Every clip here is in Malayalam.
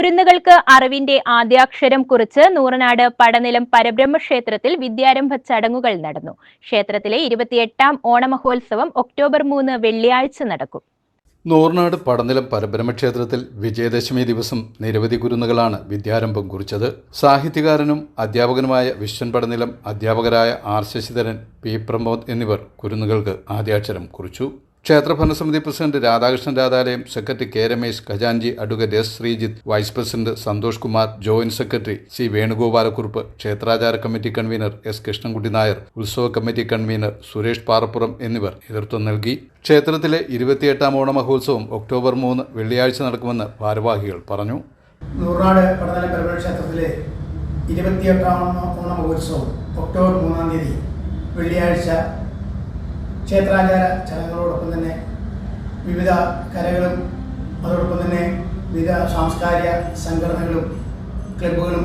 കുരുന്നുകൾക്ക് അറിവിന്റെ ആദ്യാക്ഷരം കുറിച്ച് നൂറനാട് പടനിലം പരബ്രഹ്മ ക്ഷേത്രത്തിൽ വിദ്യാരംഭ ചടങ്ങുകൾ നടന്നു. ക്ഷേത്രത്തിലെ ഇരുപത്തിയെട്ടാം ഓണമഹോത്സവം ഒക്ടോബർ മൂന്ന് വെള്ളിയാഴ്ച നടക്കും. നൂറനാട് പടനിലം പരബ്രഹ്മക്ഷേത്രത്തിൽ വിജയദശമി ദിവസം നിരവധി കുരുന്നുകളാണ് വിദ്യാരംഭം കുറിച്ചത്. സാഹിത്യകാരനും അധ്യാപകനുമായ വിശ്വൻ പടനിലം അധ്യാപകരായ ആർ ശശിധരൻ പി പ്രമോദ് എന്നിവർ കുരുന്നുകൾക്ക് ആദ്യാക്ഷരം കുറിച്ചു. ക്ഷേത്ര ഭരണസമിതി president Radhakrishnan Radhalayam secretary K Ramesh ഖജാൻജി advocate S Sreejith vice president Santhosh Kumar joint secretary C Venugopalakurup ക്ഷേത്രാചാര committee convener S Krishnankutty Nair ഉത്സവ കമ്മിറ്റി കൺവീനർ സുരേഷ് പാറപ്പുറം എന്നിവർ നേതൃത്വം നൽകി. ക്ഷേത്രത്തിലെ ഇരുപത്തിയെട്ടാം ഓണ മഹോത്സവം ഒക്ടോബർ മൂന്ന് വെള്ളിയാഴ്ച നടക്കുമെന്ന് ഭാരവാഹികൾ പറഞ്ഞു. നൂറാട് ക്ഷേത്രത്തിലെ ഇരുപത്തിയെട്ടാം ഓണ മഹോത്സവം ഒക്ടോബർ മൂന്നാം തീയതി വെള്ളിയാഴ്ച ക്ഷേത്രാചാര ചടങ്ങുകളോടൊപ്പം തന്നെ വിവിധ കലകളും അതോടൊപ്പം തന്നെ വിവിധ സാംസ്കാരിക സംഘടനകളും ക്ലബുകളും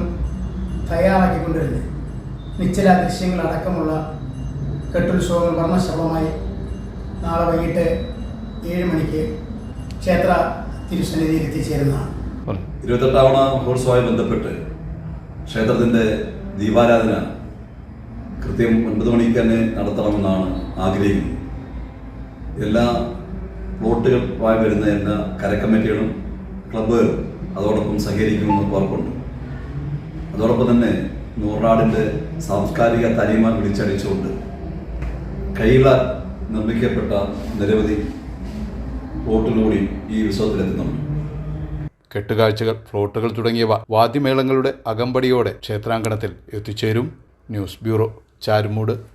തയ്യാറാക്കിക്കൊണ്ടിരുന്നത് നിശ്ചല ദൃശ്യങ്ങളടക്കമുള്ള കെട്ടുത്സവങ്ങൾ വർണശബളമായി നാളെ വൈകിട്ട് ഏഴ് മണിക്ക് ക്ഷേത്ര തിരുസന്നിധിയിൽ എത്തിച്ചേരുന്നതാണ് ഇരുപത്തെട്ടാവണ മഹോത്സവമായി ബന്ധപ്പെട്ട് ക്ഷേത്രത്തിന്റെ ദീപാരാധന കൃത്യം ഒൻപത് മണിക്ക് തന്നെ നടത്തണമെന്നാണ് ആഗ്രഹിക്കുന്നത്. എല്ലാ പ്ലോട്ടുകളായി വരുന്ന എല്ലാ കരക്കമ്മിറ്റികളും ക്ലബ്ബുകളും അതോടൊപ്പം സഹകരിക്കുമെന്ന് ഉറപ്പുണ്ട്. അതോടൊപ്പം തന്നെ നൂറാടിന്റെ സാംസ്കാരിക തനിമ വിളിച്ചടിച്ചുകൊണ്ട് കൈകള നിർമ്മിക്കപ്പെട്ട നിരവധി പ്ലോട്ടുകൂടി ഈ ഉത്സവത്തിലെത്തുന്നുണ്ട് കെട്ടുകാഴ്ചകൾ ഫ്ലോട്ടുകൾ തുടങ്ങിയവ വാദ്യമേളങ്ങളുടെ അകമ്പടിയോടെ ക്ഷേത്രാങ്കണത്തിൽ എത്തിച്ചേരും. News bureau. ചാരുമൂട്.